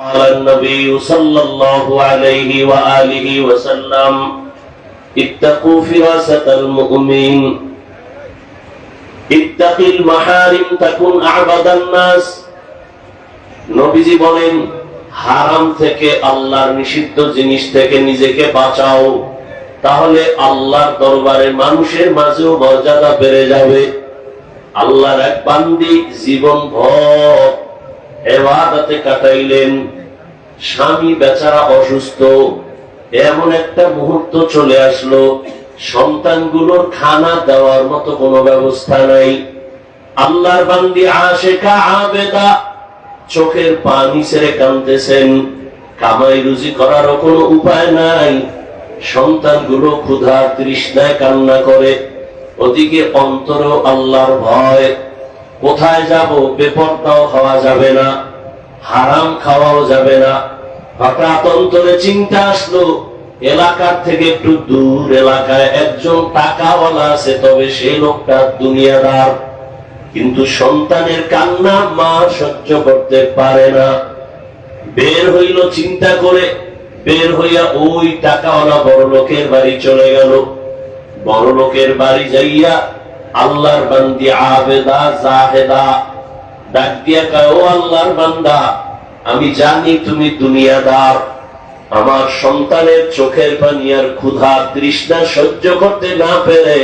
قال النبي صلى الله عليه وآله وسلم اتقوا فراسة المؤمن اتق المحارم تكن أعبد الناس নবীজি বলেন হারাম থেকে আল্লাহর নিষিদ্ধ জিনিস থেকে নিজেকে বাঁচাও তাহলে আল্লাহর দরবারে মানুষের মাঝেও মর্যাদা বেড়ে যাবে আল্লাহর এক বান্দি জীবন ভর এবাদাতে কাটাইলেন, স্বামী বেচারা অসুস্থ, এমন একটা মুহূর্ত চলে আসলো, সন্তানগুলোর খানা দেওয়ার মতো কোনো ব্যবস্থা নাই। আল্লাহর বান্দি আশেকা আবেদা, চোখের পানি ছেড়ে কাঁদতেছেন, কামাই রুজি করারও কোনো উপায় নাই। সন্তানগুলো ক্ষুধা তৃষ্ণায় কান্না করে, ওদিকে অন্তর আল্লাহর ভয়। কোথায় যাব বেপরটাও খাওয়া যাবে না, হারাম খাওয়াও যাবে না। হঠাৎ অন্তরে চিন্তা আসলো, এলাকার থেকে একটু দূর এলাকায় একজন টাকাওয়ালা আছে, তবে সেই লোকটা দুনিয়াদার। কিন্তু সন্তানের কান্না মা সহ্য করতে পারে না। বের হইল চিন্তা করে, বের হইয়া ওই টাকাওয়ালা বড় লোকের বাড়ি চলে গেল। বড় লোকের বাড়ি যাইয়া আল্লাহর বান্দি আবেদা, জাহেদা। ডাক দিয়া ও আল্লাহর বান্দা, আমি জানি তুমি দুনিয়াদার। আমার সন্তানের চোখের পানি আর ক্ষুধা তৃষ্ণা সহ্য করতে না পেরে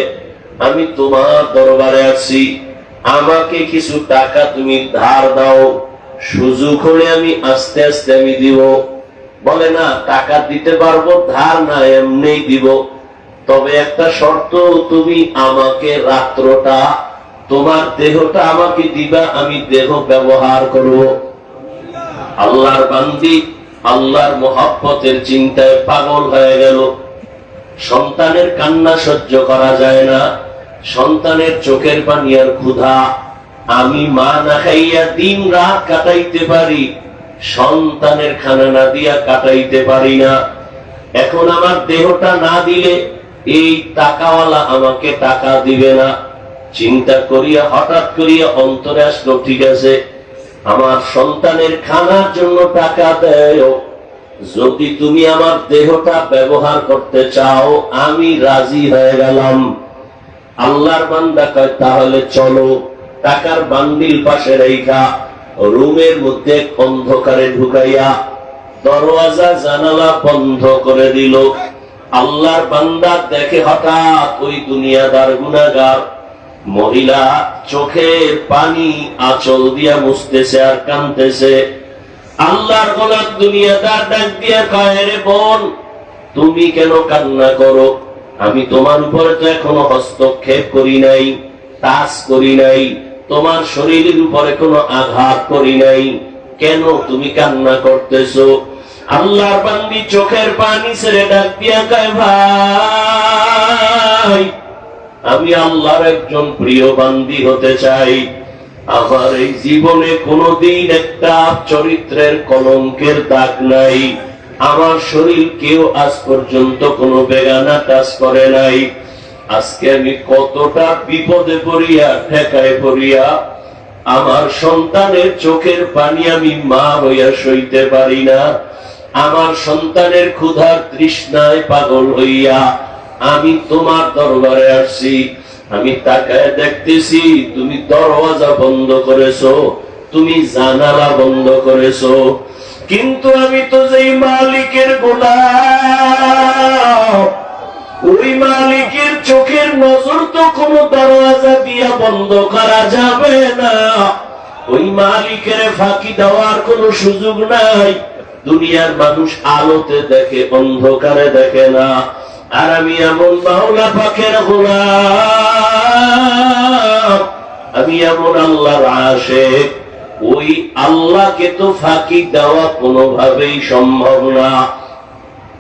আমি তোমার দরবারে আছি। আমাকে কিছু টাকা তুমি ধার দাও। সুযোগ হলে আমি আস্তে আস্তে আমি দিব। বলে, না, টাকা দিতে পারব, ধার না এমনি দিব। তবে একটা শর্ত, তুমি আমাকে রাত্রটা, তোমার দেহটা আমাকে দিবা, আমি দেহ ব্যবহার করব। আল্লাহর বান্দি, আল্লাহর মোহাব্বতের চিন্তায় পাগল হয়ে গেল। সন্তানের কান্না সহ্য করা যায় না। সন্তানের চোখের পানি আর ক্ষুধা। আমি মা না খাইয়া দিন রাত কাটাইতে পারি, সন্তানের খানা না দিয়া কাটাইতে পারি না। এখন আমার দেহটা না দিলে এই টাকাওয়ালা আমাকে টাকা দিবে না। চিন্তা করিয়া, হঠাৎ করিয়া অন্তরে আসলো, ঠিক আছে, আমার সন্তানের খানার জন্য টাকা দেয় যদি তুমি আমার দেহটা ব্যবহার করতে চাও, আমি রাজি হয়ে গেলাম। আল্লাহর বান্দা কয়, তাহলে চলো, টাকার বান্ডিল পাশে রেখা রুমের মধ্যে অন্ধকারে ঢুকাইয়া দরওয়াজা জানালা বন্ধ করে দিল। আল্লাহর বান্দা দেখে হঠাৎ ওই দুনিয়াদার গুনাগার মহিলা চোখের পানি আচল দিয়া মুছতেছে আর কানতেছে। আল্লাহর গোলাপ দুনিয়াদার ডাক দিয়া কয় বোন, তুমি কেন কান্না করো? আমি তোমার উপরে তো এখনও হস্তক্ষেপ করি নাই তাস করি নাই, তোমার শরীরের উপরে কোনো আঘাত করি নাই। কেন তুমি কান্না করতেছো? আল্লাহর বান্দি চোখের পানি ছেড়ে ডাক দিয়া কয়, ভাই, আমি আল্লাহর একজন প্রিয় বান্দি হতে চাই। আমার এই জীবনে কোনোদিন একটা চরিত্রের কলঙ্কের দাগ নাই। আমার শরীর কেউ আজ পর্যন্ত কোনো বেগানা টাচ করে নাই। আজকে আমি কতটা বিপদে পড়িয়া, ঠেকায় পড়িয়া, আমার সন্তানের চোখের পানি আমি মা হইয়া সইতে পারি না। আমার সন্তানের ক্ষুধার তৃষ্ণায় পাগল হইয়া আমি তোমার দরবারে আসছি। আমি তাকায় দেখতেছি তুমি দরওয়াজা বন্ধ করেছ, তুমি জানালা বন্ধ করেছ। কিন্তু আমি তো যেই মালিকের গোলাম, ওই মালিকের চোখের নজর তো কোনো দরওয়াজা দিয়া বন্ধ করা যাবে না। ওই মালিকের ফাঁকি দেওয়ার কোনো সুযোগ নাই। দুনিয়ার মানুষ আলোতে দেখে, অন্ধকারে দেখে না। আর আমি এমন মাওলা পাখের গোলাম। আমি এমন আল্লাহর আশেক। ওই আল্লাহকে তো ফাঁকি দেওয়া কোনোভাবেই সম্ভব না।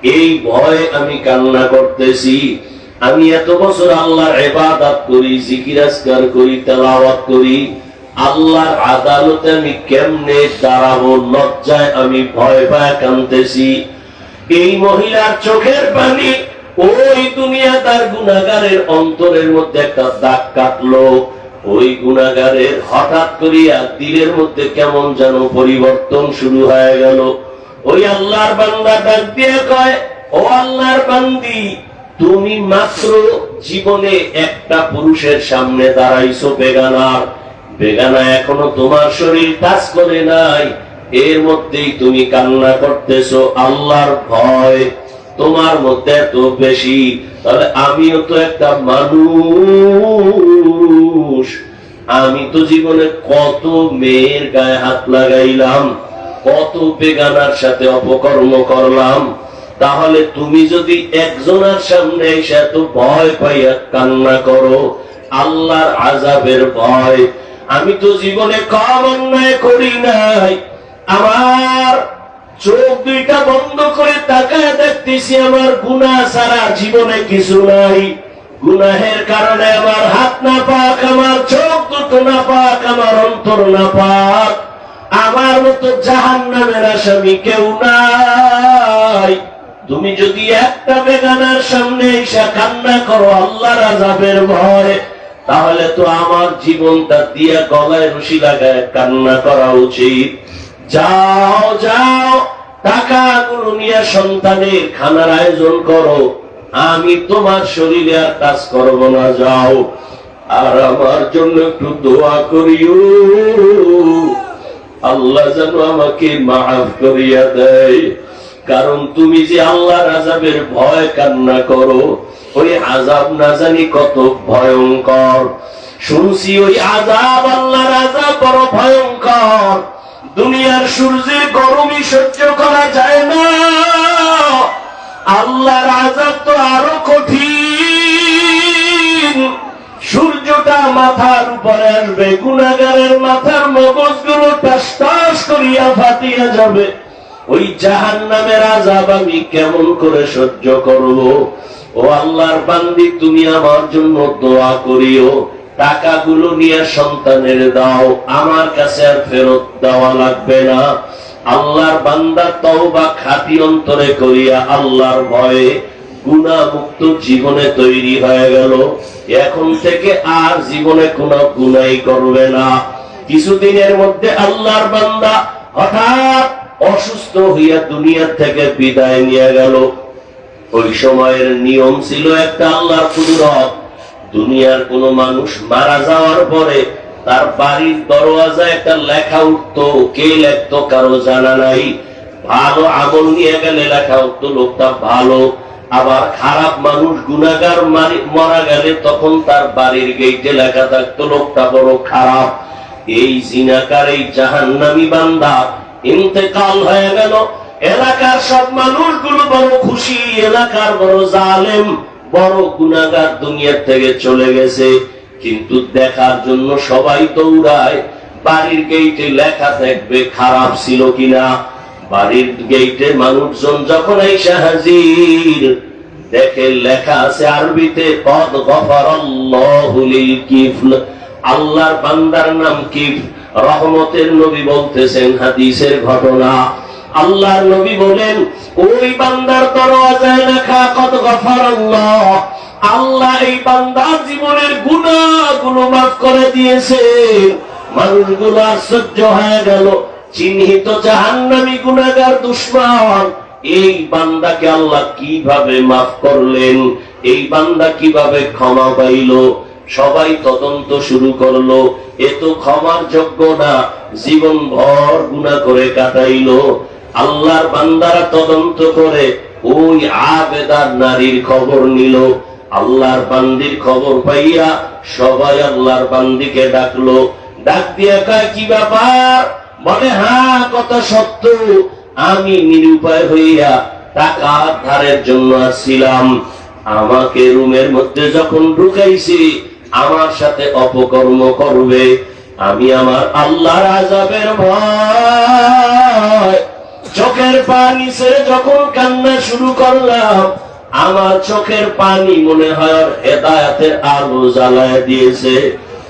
এই ভয় আমি কান্না করতেছি। আমি এত বছর আল্লাহর এবাদাত করি জিকিরাজকার করি, তেলাওয়াত করি। আল্লাহর আদালতে আমি কেমনে দাঁড়াবো? লজ্জায় আমি ভয় পায় কানতেছি এই মহিলার চোখের পানি ওই দুনিয়া তার গুণাগারের অন্তরের মধ্যে একটা দাগ কাটলো। ওই গুণাগারের হঠাৎ করিয়া দিলের মধ্যে কেমন যেন পরিবর্তন শুরু হয়ে গেল। ওই আল্লাহর বান্দা ডাক দিয়ে কয়, ও আল্লাহর বান্দি, তুমি মাত্র জীবনে একটা পুরুষের সামনে দাঁড়াইছো, বেগানার। বেগানা এখনও তোমার শরীর কাজ করে নাই। এর মধ্যেই তুমি কান্না করতেছো, আল্লাহর ভয় তোমার মধ্যে এত বেশি। তাহলে আমিও তো একটা মানুষ। আমি তো জীবনে কত মেয়ের গায়ে হাত লাগাইলাম, কত বেগানার সাথে অপকর্ম করলাম। তাহলে তুমি যদি একজনের সামনে এসে এত ভয় পাইয়া কান্না করো, আল্লাহর আজাবের ভয় আমি তো জীবনে কম অন্যায় করি নাই। আমার চোখ দুইটা বন্ধ করে তাকায় দেখতেছি আমার গুণা ছাড়া জীবনে কিছু নাই। গুনাহের কারণে আমার হাত না পাক আমার চোখ দুটো না পাক আমার অন্তর না পাক আমার মতো জাহান নামের আসামি কেউ নাই। তুমি যদি একটা বেগানার সামনে এসে কান্না করো আল্লাহ আজাবের ভয় তাহলে তো আমার জীবনটা দিয়া গলায় রশি লাগায় কান্না করা উচিত। যাও যাও, টাকাগুলো নিয়ে সন্তানের খানার আয়োজন করো। আমি তোমার শরীরে আর কাজ করব না, যাও। আর আমার জন্য একটু দোয়া করিও। আল্লাহ যেন আমাকে মাফ করিয়া দেয়। কারণ তুমি যে আল্লাহর আজাবের ভয় কান্না করো ওই আজাব না জানি কত ভয়ঙ্কর। শুনছি ওই আজাব আল্লাহর আজাব বড় ভয়ঙ্কর। দুনিয়ার সূর্যের গরমই সহ্য করা যায় না। আল্লাহর আজাব তো আরও কঠিন। সূর্যটা মাথার উপরে আসবে গুণাগারের মাথার মগজগুলো টাস টাস করিয়া ফাটিয়া যাবে। ওই জাহান নামের আজাব আমি কেমন করে সহ্য করব? ও আল্লাহর বান্দি, তুমি আমার জন্য দোয়া করিও। টাকাগুলো নিয়ে সন্তানের দাও, আমার কাছে আর ফেরত দেওয়া লাগবে না। আল্লাহর বান্দা তওবা খাতি অন্তরে করিয়া আল্লাহর ভয়ে গুণা মুক্ত জীবনে তৈরি হয়ে গেল। এখন থেকে আর জীবনে কোনো গুনাই করবে না। কিছুদিনের মধ্যে আল্লাহর বান্দা হঠাৎ অসুস্থ হইয়া দুনিয়া থেকে বিদায় নিয়ে গেল। ওই সময়ের নিয়ম ছিল একটা আল্লাহর কুদরত। দুনিয়ার কোন মানুষ মারা যাওয়ার পরে তার বাড়ির দরওয়াজা একটা লেখা উঠতো, কে লেখতো কারও জানা নাই। ভালো আমল নিয়ে গেলে লেখা উঠতো, লোকটা ভালো। আবার খারাপ মানুষ গুনাগার মারা গেলে তখন তার বাড়ির গেইটে লেখা থাকতো, লোকটা বড় খারাপ। এই জিনাকার, এই জাহান্নামি বান্দা ইন্তেকাল হয়ে গেল। এলাকার সব মানুষগুলো বড় খুশি, এলাকার বড় জালেম, বড় গুনাগার দুনিয়ার থেকে চলে গেছে। কিন্তু দেখার জন্য সবাই দৌড়ায়, বাড়ির গেইটে লেখা থাকবে খারাপ ছিল কিনা। বাড়ির গেইটে মানুষজন যখন এসে হাজির, দেখে লেখা আছে আরবিতে পদ গফর কিফল। আল্লাহর বান্দার নাম কিফ রহমতের নবী বলতেছেন হাদিসের ঘটনা। আল্লাহর নবী বলেন, ওই বান্দার দরওয়াজায় লেখা কত গফর আল্লাহ আল্লাহ এই বান্দার জীবনের গুণাগুলো মাফ করে দিয়েছে। মানুষগুলো আশ্চর্য হয়ে গেল। চিহ্নিত জাহান্নামী গুণাগার দুশ্মন। এই বান্দাকে আল্লাহ কীভাবে মাফ করলেন? এই বান্দা কীভাবে ক্ষমা পাইল? সবাই তদন্ত শুরু করল। এ তো ক্ষমার যোগ্য না জীবন ভর গুণা করে কাটাইলো। আল্লাহর বান্দারা তদন্ত করে ওই আবেদার নারীর খবর নিল। আল্লাহর বান্দির খবর পাইয়া সবাই আল্লাহর বান্দিকে ডাকলো। ডাক দিয়া কয়, কি ব্যাপার? বলে হ্যাঁ কথা সত্য। আমি নিরুপায় হইয়া টাকা ধারের জন্য আসছিলাম আমাকে রুমের মধ্যে যখন ঢুকাইছি, আমার সাথে অপকর্ম করবে। আমি আমার আল্লাহর আজাবের ভয়। চোখের পানি ছেড়ে যখন কান্না শুরু করলাম, আমার চোখের পানি মনে হয় হেদায়াতের আলো জ্বালায় দিয়েছে।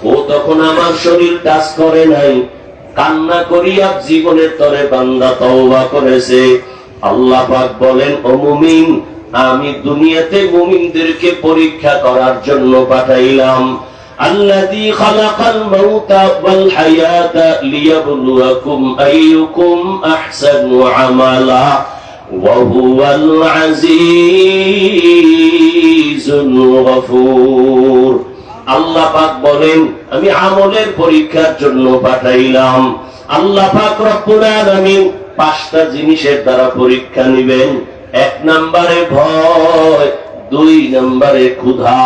ও তখন আমার শরীর টাচ করে নাই। কান্না করিয়া জীবনের তরে বান্দা তওবা করেছে। আল্লাহ পাক বলেন, ও মুমিন, আমি দুনিয়াতে মুমিনদেরকে পরীক্ষা করার জন্য পাঠাইলাম। الذي خلق الموت والحياة ليبلوكم أيكم أحسن عملا وهو العزيز الغفور আল্লাহ পাক বলেন আমি আমলের পরীক্ষার জন্য পাঠাইলাম আল্লাহ পাক রব্বুল আলামিন পাঁচটা জিনিসের দ্বারা পরীক্ষা নিবেন এক নম্বরে ভয় দুই নম্বরে ক্ষুধা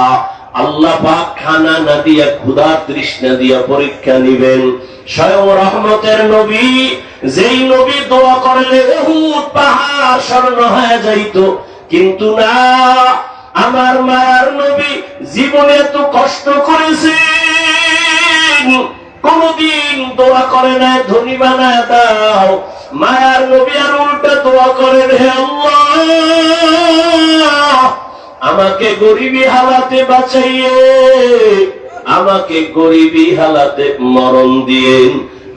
আল্লাহ পাক খানা না দিয়া ক্ষুধা তৃষ্ণা দিয়া পরীক্ষা নিবেন। স্বয়ং রহমতের নবী, যেই নবী দোয়া করলে, উহুদ পাহাড় স্বর্ণ হয়ে যাইতো। কিন্তু না, আমার মার নবী জীবনে এত কষ্ট করেছেন। কোনদিন দোয়া করে না ধনী বানায় দাও। মায়ার নবী আর উল্টা দোয়া করেন হে আল্লাহ। আমাকে গরিবী হালাতে বাঁচাইয়ে, আমাকে গরিবী হালাতে মরণ দিয়েন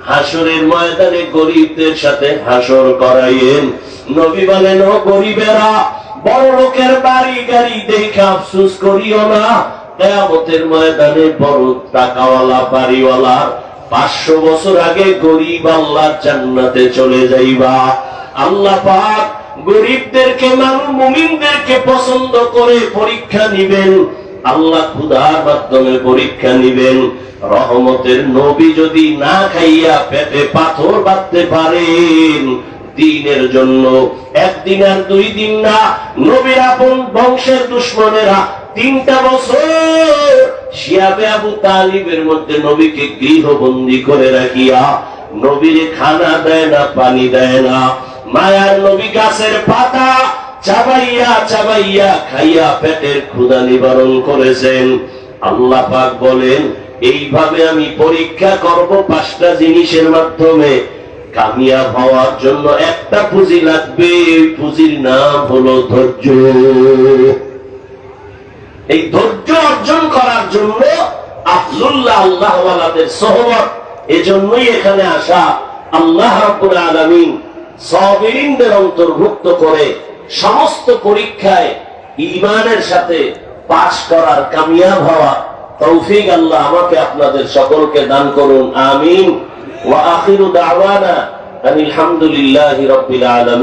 হাসরের ময়দানে গরিবদের সাথে হাসর করাইয়েন নবী বলেন, ও গরিবেরা, বড় লোকের বাড়ি গাড়ি দেখে আফসুস করিও না। কেয়ামতের ময়দানে বড় টাকাওয়ালা, বাড়িওয়ালা, পাঁচশো বছর আগে গরিব আল্লাহ জান্নাতে চলে যাইবা। আল্লাহ পাক গরিবদেরকে মানুষ মুমিনদেরকে পছন্দ করে পরীক্ষা নিবেন। আল্লাহ ক্ষুধার মাধ্যমে পরীক্ষা নিবেন। রহমতের নবী যদি না খাইয়া পেটে পাথর বাঁধতে পারেন, দিনের জন্য একদিন আর দুই দিন না। নবীর আপন বংশের দুশ্মনেরা তিনটা বছর শিয়াবে আবু তালিবের মধ্যে নবীকে গৃহবন্দী করে রাখিয়া, নবীর খানা দেয় না, পানি দেয় না। মায়ার নবী গাছের পাতা চাবাইয়া চাবাইয়া খাইয়া পেটের ক্ষুধা নিবারণ করেছেন। আল্লাহ পাক বলেন, এইভাবে আমি পরীক্ষা করব পাঁচটা জিনিসের মাধ্যমে। কামিয়াব হওয়ার জন্য একটা পুঁজি লাগবে, এই পুঁজির নাম হলো ধৈর্য। এই ধৈর্য অর্জন করার জন্য আফজুল্লাহ আল্লাহওয়ালাদের সহমত। এজন্যই এখানে আসা আল্লাহ আলামিন সাবিরিনদের অন্তর্ভুক্ত করে সমস্ত পরীক্ষায় ইমানের সাথে পাশ করার কামিয়াব হওয়া তৌফিক আল্লাহ আমাকে আপনাদের সকলকে দান করুন, আমিন। ওয়া আখিরু দাওয়ানা আলহামদুলিল্লাহি রাব্বিল আলামিন।